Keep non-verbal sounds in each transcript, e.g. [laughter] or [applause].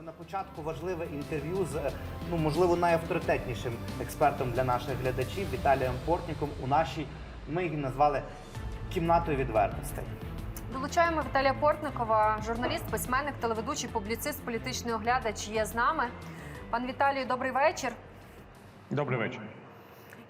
Але на початку важливе інтерв'ю з е, ну можливо найавторитетнішим експертом для наших глядачів Віталієм Портніком у нашій. Ми її назвали кімнатою відвертостей. Долучаємо Віталія Портникова, журналіст, письменник, телеведучий, публіцист, політичний оглядач є з нами. Пан Віталію, добрий вечір. Добрий вечір.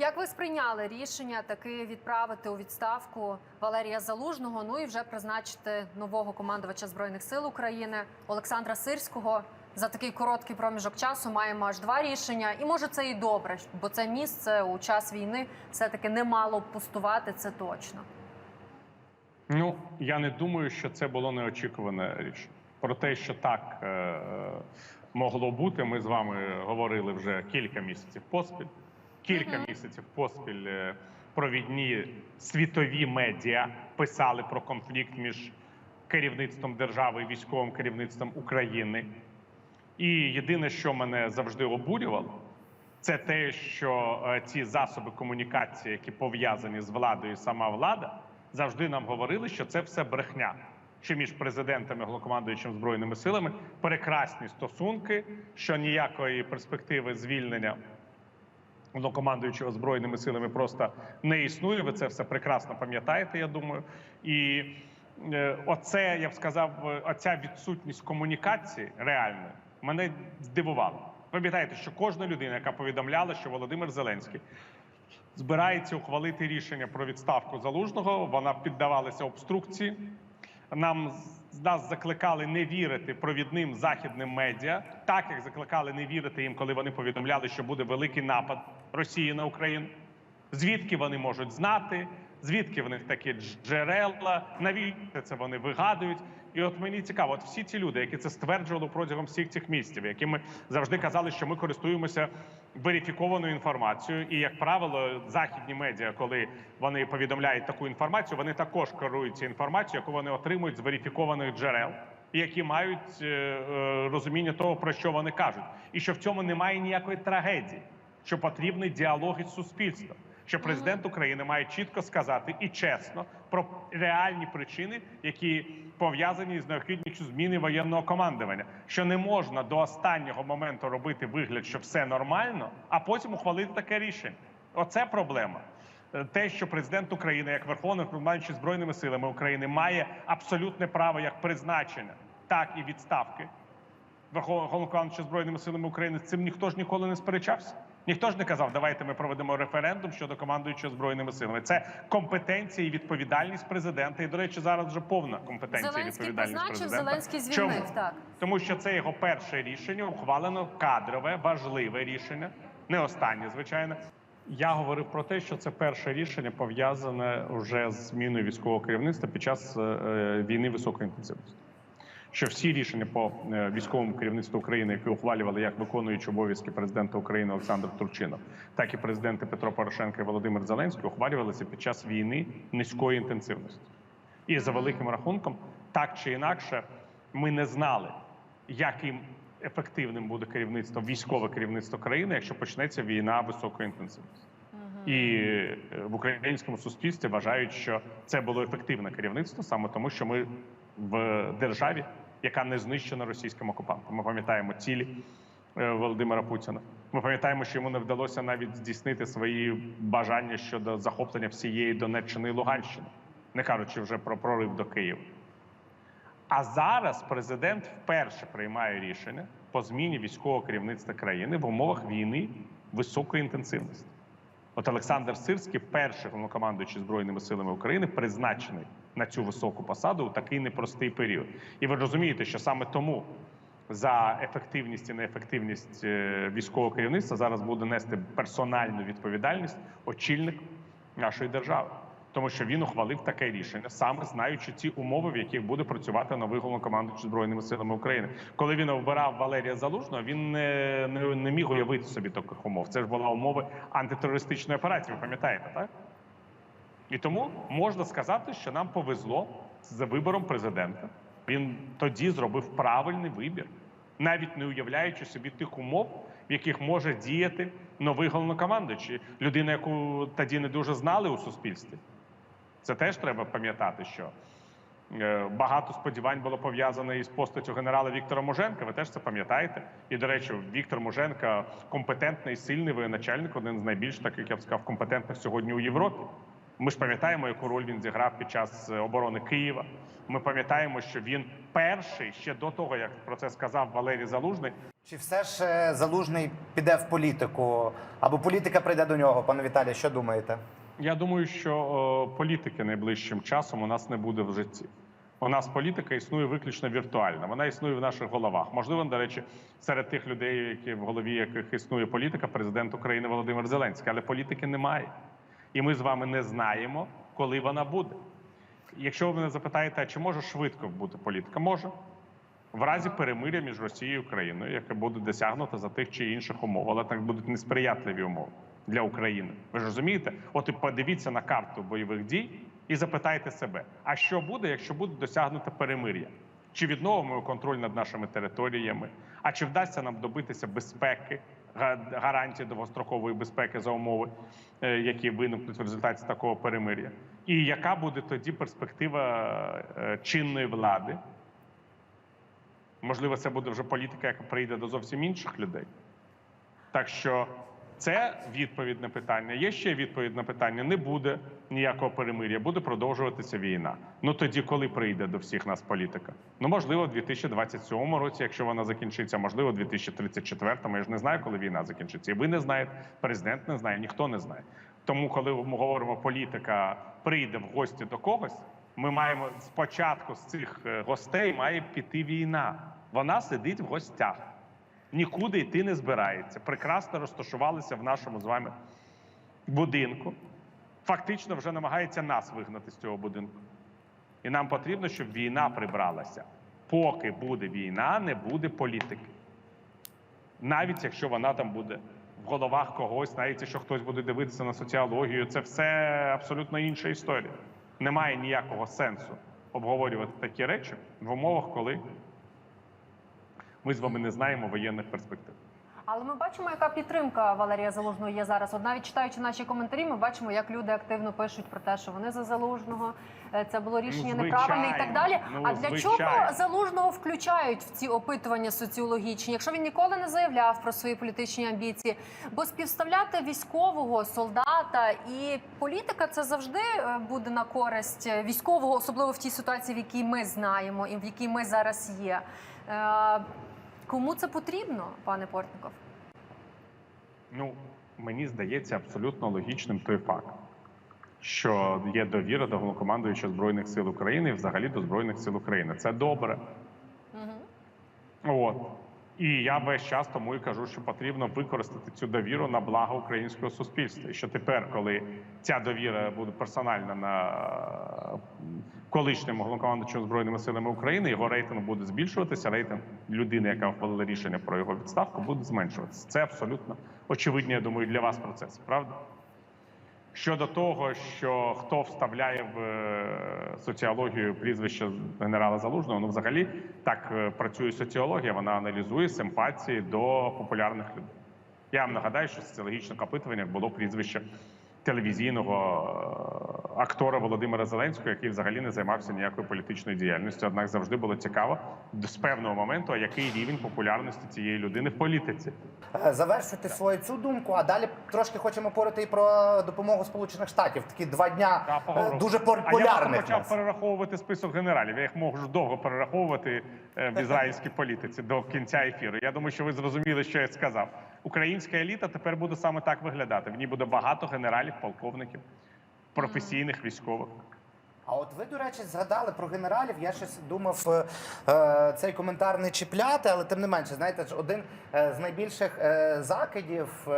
Як ви сприйняли рішення таки відправити у відставку Валерія Залужного? Ну і вже призначити нового командувача збройних сил України Олександра Сирського за такий короткий проміжок часу? Маємо аж два рішення, і може це і добре, бо це місце у час війни все таки не мало пустувати. Це точно. Ну я не думаю, що це було неочікуване рішення. Про те, що так е- е, могло бути, ми з вами говорили вже кілька місяців поспіль. Кілька Мгм. місяців поспіль е, провідні світові медіа писали про конфлікт між керівництвом держави і військовим керівництвом України. І єдине, що мене завжди обурювало, це те, що е, ці засоби комунікації, які пов'язані з владою, сама влада, завжди нам говорили, що це все брехня. Що між президентом і головнокомандуючим збройними силами прекрасні стосунки, що ніякої перспективи звільнення головнокомандуючого збройними силами просто не існує. Ви це все прекрасно пам'ятаєте, я думаю. І е, оце я б сказав, е, оця відсутність комунікації реальної мене здивувала. Пам'ятаєте, що кожна людина, яка повідомляла, що Володимир Зеленський збирається ухвалити рішення про відставку залужного, вона піддавалася обструкції. Нам нас закликали не вірити провідним західним медіа, так як закликали не вірити їм, коли вони повідомляли, що буде великий напад Росії на Україну. Звідки вони можуть знати? Звідки в них такі джерела? Навіщо це вони вигадують? І от мені цікаво, от всі ці люди, які це стверджували протягом всіх цих місяців, які ми завжди казали, що ми користуємося верифікованою інформацією, і як правило, західні медіа, коли вони повідомляють таку інформацію, вони також керуються інформацією, яку вони отримують з верифікованих джерел, які мають е, е, розуміння того, про що вони кажуть, і що в цьому немає ніякої трагедії, що потрібний діалог із суспільством. Що президент України має чітко сказати і чесно про реальні причини, які пов'язані з необхідністю зміни воєнного командування, що не можна до останнього моменту робити вигляд, що все нормально, а потім ухвалити таке рішення. Оце проблема. Е, Те, що президент України, як верховний командуючий збройними силами України, має абсолютне право як призначення, так і відставки Верховного головнокомандуюча збройними силами України. З цим ніхто ж ніколи не сперечався. Ніхто ж не казав, давайте ми проведемо референдум щодо командуючого збройними силами. Це компетенція і відповідальність президента. І до речі, зараз вже повна компетенція і відповідальність призначив, президента. Зеленський звільнив. Чому? Так Тому що це його перше рішення, ухвалено кадрове, важливе рішення, не останнє, звичайно. Я говорив про те, що це перше рішення пов'язане вже з зміною військового керівництва під час е, е, війни високої інтенсивності. Що всі рішення по е, військовому керівництву України, які ухвалювали як виконуючи обов'язки президента України Олександр Турчинов, так і президенти Петро Порошенко і Володимир Зеленський, ухвалювалися під час війни низької інтенсивності. І за великим рахунком, так чи інакше, ми не знали, яким ефективним буде керівництво, військове керівництво країни, якщо почнеться війна високої інтенсивності. І е, в українському суспільстві вважають, що це було ефективне керівництво, саме тому, що ми в державі, яка не знищена російським окупантом. Ми пам'ятаємо цілі е, Володимира Путіна. Ми пам'ятаємо, що йому не вдалося навіть здійснити свої бажання щодо захоплення всієї Донеччини і Луганщини, не кажучи вже про прорив до Києва. А зараз президент вперше приймає рішення по зміні військового керівництва країни в умовах війни високої інтенсивності. От Олександр Сирський, перший головнокомандуючий збройними силами України, призначений на цю високу посаду у такий непростий період. І ви розумієте, що саме тому за ефективність і неефективність е, військового керівництва зараз буде нести персональну відповідальність очільник нашої держави. Тому що він ухвалив таке рішення, саме знаючи ті умови, в яких буде працювати новий головнокомандуючий збройними силами України. Коли він обирав Валерія Залужного, він не, не, не міг уявити собі таких умов. Це ж була умови антитерористичної операції. Ви пам'ятаєте, так? І тому можна сказати, що нам повезло з вибором президента. Він тоді зробив правильний вибір, навіть не уявляючи собі тих умов, в яких може діяти новий головнокомандуючий, людина, яку тоді не дуже знали у суспільстві. Це теж треба пам'ятати, що Е, Багато сподівань було пов'язано із постаттю генерала Віктора Муженка. Ви теж це пам'ятаєте? І до речі, Віктор Муженка компетентний, сильний воєначальник, один з найбільш таких, я б сказав, компетентних сьогодні у Європі. Ми ж пам'ятаємо, яку роль він зіграв під час е, оборони Києва. Ми пам'ятаємо, що він перший ще до того, як про це сказав Валерій Залужний, Чи все ж е, залужний піде в політику? Або політика прийде до нього, пане Віталій, що думаєте? Я думаю, що о, політики найближчим часом у нас не буде в житті. У нас політика існує виключно віртуально. Вона існує в наших головах. Можливо, до речі, серед тих людей, які в голові яких існує політика, президент України Володимир Зеленський, але політики немає. І ми з вами не знаємо, коли вона буде. Якщо ви мене запитаєте, чи може швидко бути політика? Може. В разі перемиря між Росією і Україною, яке буде досягнуто за тих чи інших умов, але так будуть несприятливі умови для України. Ви ж розумієте? От і подивіться на карту бойових дій і запитайте себе: а що буде, якщо буде досягнуто перемир'я? Чи відновимо контроль над нашими територіями? А чи вдасться нам добитися безпеки, га- гарантії довгострокової безпеки за умови, е, які виникнуть в результаті такого перемир'я? І яка буде тоді перспектива е, чинної влади? Можливо, це буде вже політика, яка прийде до зовсім інших людей. Так що це відповідь на питання. Є ще відповідь на питання: не буде ніякого перемир'я, буде продовжуватися війна. Ну тоді, коли прийде до всіх нас політика? Ну можливо, в 2027 році, якщо вона закінчиться, можливо, в 2034. Я ж не знаю, коли війна закінчиться. І ви не знаєте, президент не знає, ніхто не знає. Тому, коли ми говоримо, політика прийде в гості до когось, ми маємо спочатку з цих е, гостей має піти війна. Вона сидить в гостях, нікуди йти не збирається. Прекрасно розташувалися в нашому з вами будинку. Фактично вже намагається нас вигнати з цього будинку. І нам потрібно, щоб війна прибралася. Поки буде війна, не буде політики. Навіть якщо вона там буде в головах когось, навіть якщо хтось буде дивитися на соціологію, це все абсолютно інша історія. Немає ніякого сенсу обговорювати такі речі в умовах, коли ми з вами не знаємо воєнних перспектив. Але ми бачимо, яка підтримка Валерія Залужного є зараз. От навіть читаючи наші коментарі, ми бачимо, як люди активно пишуть про те, що вони за залужного. е, Це було рішення Ну, неправильне і так далі. Ну, а для звичайно. чого залужного включають в ці опитування соціологічні, якщо він ніколи не заявляв про свої політичні амбіції? Бо співставляти військового солдата і політика це завжди е, буде на користь е, військового, особливо в тій ситуації, в якій ми знаємо і в якій ми зараз є. Кому це потрібно, пане Портников? Ну, мені здається абсолютно логічним той факт, що є довіра до головнокомандуючого Збройних сил України і взагалі до Збройних сил України. Це добре. От. І я весь час тому і кажу, що потрібно використати цю довіру на благо українського суспільства. І що тепер, коли ця довіра буде персональна на колишньому головнокомандуючому збройними силами України, його рейтинг буде збільшуватися. Рейтинг людини, яка ухвалила рішення про його відставку, буде зменшуватися. Це абсолютно очевидні, я думаю, для вас процес, правда? Щодо того, що хто вставляє в е, соціологію прізвище генерала Залужного, ну взагалі так е, працює соціологія, вона аналізує симпатії до популярних людей. Я вам нагадаю, що в соціологічних було прізвище телевізійного е, актора Володимира Зеленського, який взагалі не займався ніякою політичною діяльністю. Однак завжди було цікаво з певного моменту, який рівень популярності цієї людини в політиці. Е, Завершити свою цю думку, а далі трошки хочемо говорити і про допомогу Сполучених Штатів. Такі два дня Та, е, дуже пор- А я почав перераховувати список генералів. Я їх можу довго перераховувати в [laughs] ізраїльській політиці до кінця ефіру. Я думаю, що ви зрозуміли, що я сказав. Українська еліта тепер буде саме так виглядати. В ній буде багато генералів, полковників, професійних військових. А от ви, до речі, згадали про генералів. Я щось думав е, е, цей коментар не чіпляти, але тим не менше, знаєте, один е, з найбільших е, закидів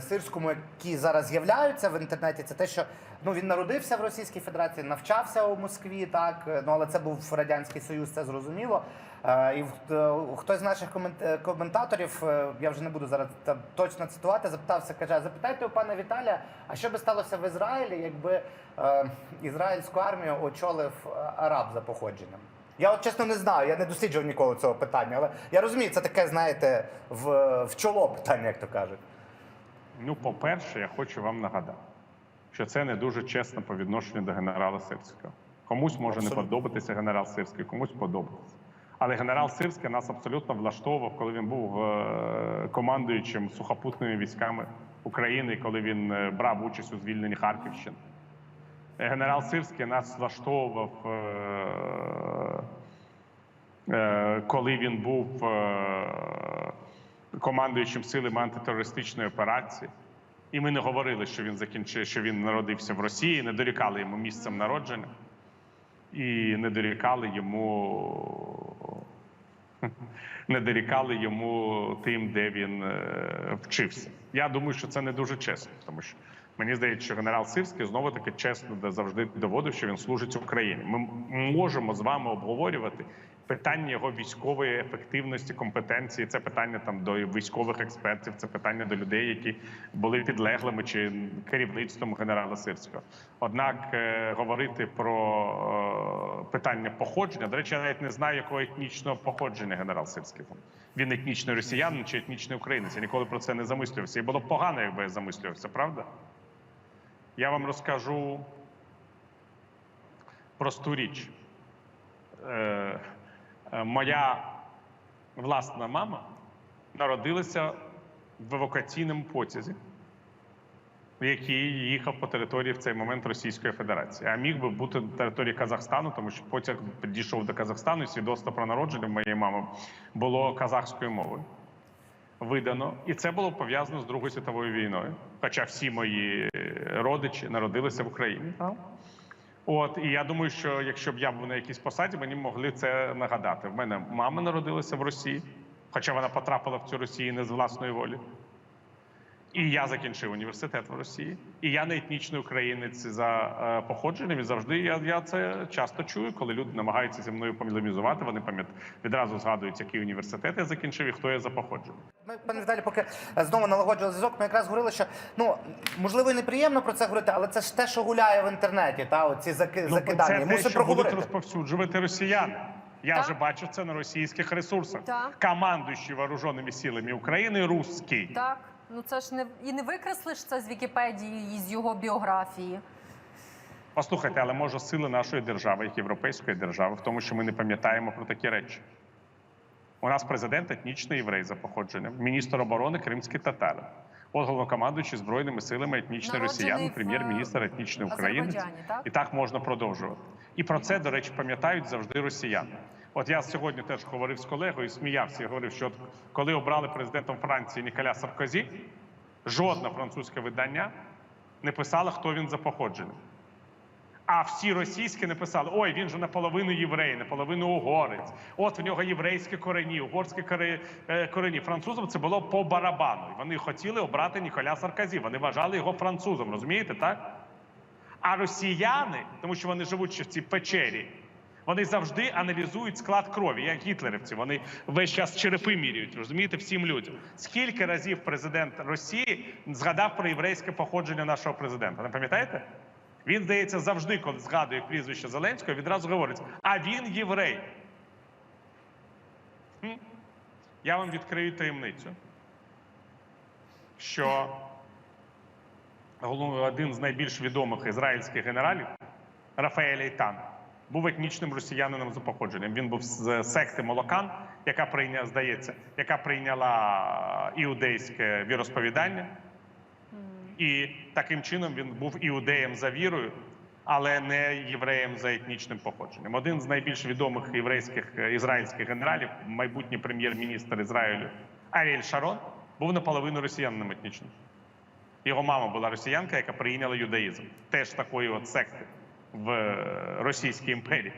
сирському, які зараз з'являються в інтернеті, це те, що ну він народився в Російській Федерації, навчався у Москві, так ну але це був радянський союз, це зрозуміло. Е, І е, хтось з наших е, коментаторів, я вже не буду зараз там точно цитувати, запитався, каже: запитайте у пана Віталія, а що би сталося в Ізраїлі, якби ізраїльську армію очолив араб за походженням? Я от чесно не знаю, я не досліджував ніколи цього питання, але я розумію, це таке, знаєте, в, в чоло питання, як то кажуть. Ну, по-перше, я хочу вам нагадати, що це не дуже чесно по відношенню до генерала Сирського. Комусь може не подобатися генерал Сирський, комусь подобається. Але генерал Сирський нас абсолютно влаштовував, коли він був е, командуючим сухопутними військами України, коли він е, брав участь у звільненні Харківщини. Е, Генерал Сирський нас влаштовував, коли він був командуючим силами антитерористичної операції. І ми не говорили, що він закінчив, що він народився в Росії, не дорікали йому місцем народження і не дорікали йому не дорікали йому тим, де він е, вчився. Я думаю, що це не дуже чесно, тому що мені здається, що генерал Сирський знову таки чесно завжди доводив, що він служить Україні. Ми можемо з вами обговорювати питання його військової ефективності, компетенції. Це питання там до військових експертів, це питання до людей, які були підлеглими чи керівництвом генерала Сирського. Однак е, говорити про е, питання походження, до речі, я навіть не знаю, якого етнічного походження генерал Сирський. Він етнічний росіянин чи етнічний українець. Я ніколи про це не замислювався. І було погано, якби я замислювався, правда? Я вам розкажу просту річ. Е, е, моя власна мама народилася в евакуаційному потязі, який їхав по території в цей момент Російської Федерації. А міг би бути на території Казахстану, тому що потяг підійшов до Казахстану, і свідоцтво про народження моєї мами було казахською мовою. Видано, і це було пов'язано з Другою світовою війною. Хоча всі мої родичі народилися в Україні. От і я думаю, що якщо б я був на якійсь посаді, мені могли це нагадати. В мене мама народилася в Росії, хоча вона потрапила в цю Росію не з власної волі. І я закінчив університет в Росії. І я не етнічний українець за е, походженням. І завжди я, я це часто чую, коли люди намагаються зі мною полемізувати. Вони пам'ят відразу згадують, який університет я закінчив і хто я за походженням. Ми, пане Віталій, поки е, знову налагоджували зв'язок, ми якраз говорили, що ну можливо і неприємно про це говорити, але це ж те, що гуляє в інтернеті, та оці заки, закидання. Ну, це те, Мусимо що будуть розповсюджувати росіяни. Я Так. вже бачу це на російських ресурсах. Так. Командуючий вооруженими силами України русський. Так, ну це ж не і не викреслиш це з Вікіпедії і з його біографії. Послухайте, але може сили нашої держави, як європейської держави, в тому, що ми не пам'ятаємо про такі речі. У нас президент етнічний єврей за походженням, міністр оборони кримський татарин. От головнокомандуючий збройними силами етнічний в, прем'єр-міністр етнічний українець. Так? І так можна продовжувати. І про це, до речі, пам'ятають завжди росіяни. От я сьогодні теж говорив з колегою, сміявся і говорив, що от коли обрали президентом Франції Ніколя Саркозі, жодне французьке видання не писало, хто він за походженням. А всі російські написали: ой, він же наполовину єврей, наполовину угорець. От в нього єврейські корені, угорські е, корені. Французам це було по барабану. І Вони хотіли обрати Ніколя Саркозі. Вони вважали його французом, розумієте, так? А росіяни, тому що вони живуть ще в цій печері, вони завжди аналізують склад крові, як гітлерівці. Вони весь час черепи міряють, розумієте, всім людям. Скільки разів президент Росії згадав про єврейське походження нашого президента? Не пам'ятаєте? Він, здається, завжди, коли згадує прізвище Зеленського, відразу говорить: а він єврей. Хм? Я вам відкрию таємницю, що один з найбільш відомих ізраїльських генералів Рафаель Ейтан був етнічним росіянином за походженням. Він був з секти Молокан, яка прийняла, здається, яка прийняла іудейське віросповідання. І таким чином він був іудеєм за вірою, але не євреєм за етнічним походженням. Один з найбільш відомих єврейських е, ізраїльських генералів, майбутній прем'єр-міністр Ізраїлю Аріель Шарон, був наполовину росіянином етнічним. Його мама була росіянка, яка прийняла юдаїзм, теж такої от секти в е, Російській імперії.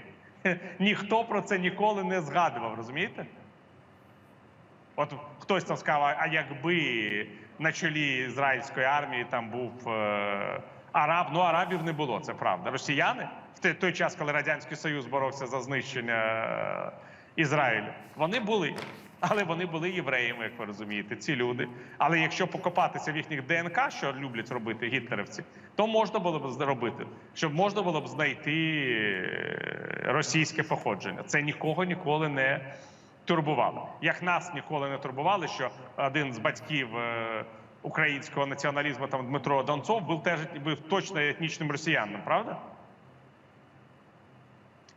[laughs] Ніхто про це ніколи не згадував, розумієте? От хтось там сказав, а- якби на чолі ізраїльської армії там був е, араб, ну арабів не було, це правда. Росіяни в той час, коли Радянський Союз боровся за знищення е, Ізраїлю, вони були. Але вони були євреями, як ви розумієте, ці люди. Але якщо покопатися в їхніх ДНК, що люблять робити гітлерівці, то можна було б зробити, щоб можна було б знайти е, російське походження. Це нікого ніколи не турбувало. Як нас ніколи не турбували, що один з батьків е, українського націоналізму, там Дмитро Донцов, був теж був точно етнічним росіянином, правда?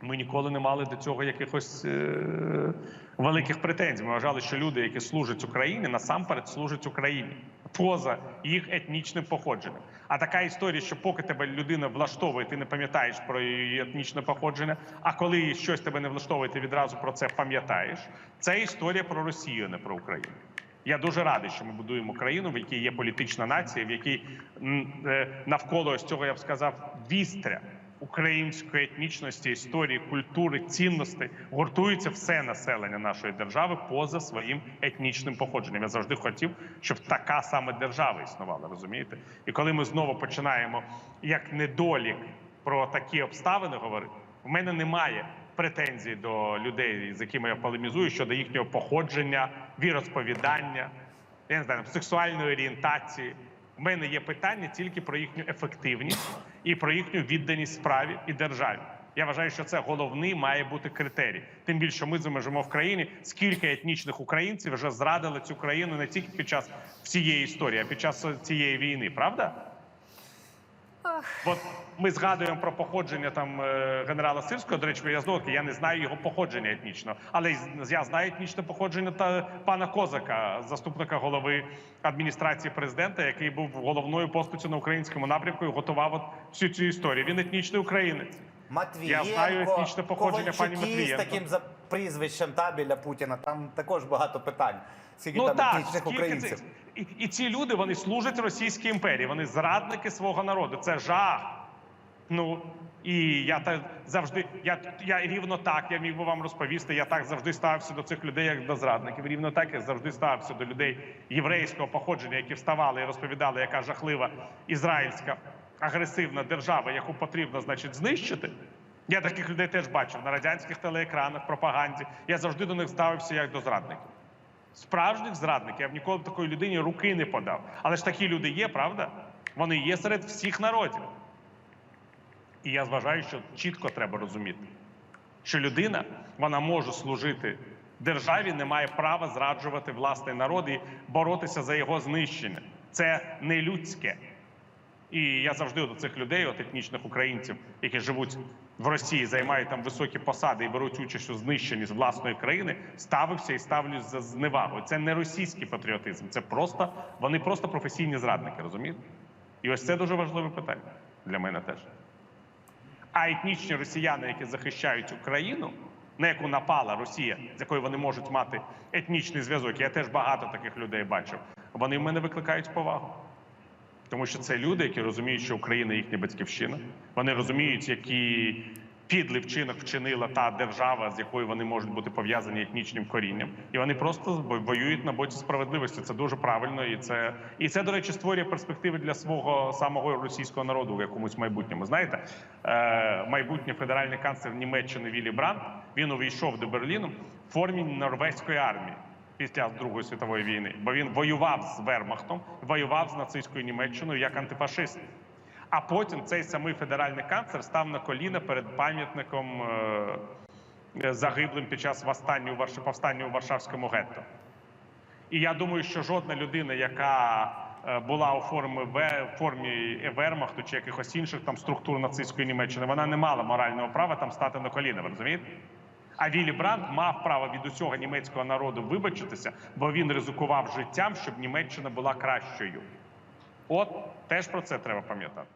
Ми ніколи не мали до цього якихось е- великих претензій. Ми вважали, що люди, які служать Україні, насамперед служать Україні поза їх етнічним походженням. А така історія, що поки тебе людина влаштовує, ти не пам'ятаєш про її етнічне походження. А коли щось тебе не влаштовує, ти відразу про це пам'ятаєш. Це історія про Росію, не про Україну. Я дуже радий, що ми будуємо країну, в якій є політична нація, в якій е, навколо ось цього я б сказав вістря української етнічності, історії, культури, цінностей гуртується все населення нашої держави поза своїм етнічним походженням. Я завжди хотів, щоб така саме держава існувала. Розумієте? І коли ми знову починаємо як недолік про такі обставини говорити, в мене немає претензій до людей, з якими я полемізую щодо їхнього походження, віросповідання, я не знаю, сексуальної орієнтації. У мене є питання тільки про їхню ефективність і про їхню відданість справі і державі. Я вважаю, що це головний має бути критерій. Тим більше ми живемо в країні, скільки етнічних українців вже зрадили цю країну не тільки під час всієї історії, а під час цієї війни, правда? От ми згадуємо про походження там е, генерала Сирського. До речі, я знову я не знаю його походження етнічного, але з- я знаю етнічне походження та пана Козака, заступника голови адміністрації президента, який був головною постаттю на українському напрямку і готував от всю цю історію. Він етнічний українець. Матвієнко, Я знаю етнічне походження пані Ковальчуки з таким за прізвищем та біля Путіна. Там також багато питань. Скільки Ну там так, етнічних українців. і, і ці люди вони служать російській імперії. Вони зрадники свого народу. Це жах. Ну і я так завжди, я, я рівно так, я міг би вам розповісти. Я так завжди ставився до цих людей, як до зрадників. Рівно так я завжди ставився до людей єврейського походження, які вставали і розповідали, яка жахлива ізраїльська агресивна держава, яку потрібно, значить, знищити. Я таких людей теж бачив на радянських телеекранах, пропаганді. Я завжди до них ставився як до зрадників. Справжніх зрадників я б ніколи б такої людині руки не подав. Але ж такі люди є, правда? Вони є серед всіх народів. І я вважаю, що чітко треба розуміти, що людина вона може служити державі, не має права зраджувати власний народ і боротися за його знищення. Це не людське. І я завжди до цих людей, от етнічних українців, які живуть в Росії, займають там високі посади і беруть участь у знищенні з власної країни, ставився і ставлюсь за зневагою. Це не російський патріотизм, це просто вони просто професійні зрадники, розумієте? І ось це дуже важливе питання для мене теж. А етнічні росіяни, які захищають Україну, на яку напала Росія, з якою вони можуть мати етнічний зв'язок, я теж багато таких людей бачив. Вони в мене викликають повагу. Тому що це люди, які розуміють, що Україна їхня батьківщина. Вони розуміють, які підлий вчинок вчинила та держава, з якою вони можуть бути пов'язані етнічним корінням, і вони просто воюють на боці справедливості. Це дуже правильно, і це і це, до речі, створює перспективи для свого самого російського народу в якомусь майбутньому. Знаєте, е, майбутній федеральний канцлер Німеччини Віллі Брандт, він увійшов до Берліну в формі норвезької армії після Другої світової війни, бо він воював з Вермахтом, воював з нацистською Німеччиною як антифашист. А потім цей самий федеральний канцлер став на коліна перед пам'ятником е, е, загиблим під час повстання у Варшавському гетто. І я думаю, що жодна людина, яка е, була у формі формі Вермахту чи якихось інших там структур нацистської Німеччини, вона не мала морального права там стати на коліна. Ви розумієте? А Віллі Брандт мав право від усього німецького народу вибачитися, бо він ризикував життям, щоб Німеччина була кращою. От теж про це треба пам'ятати.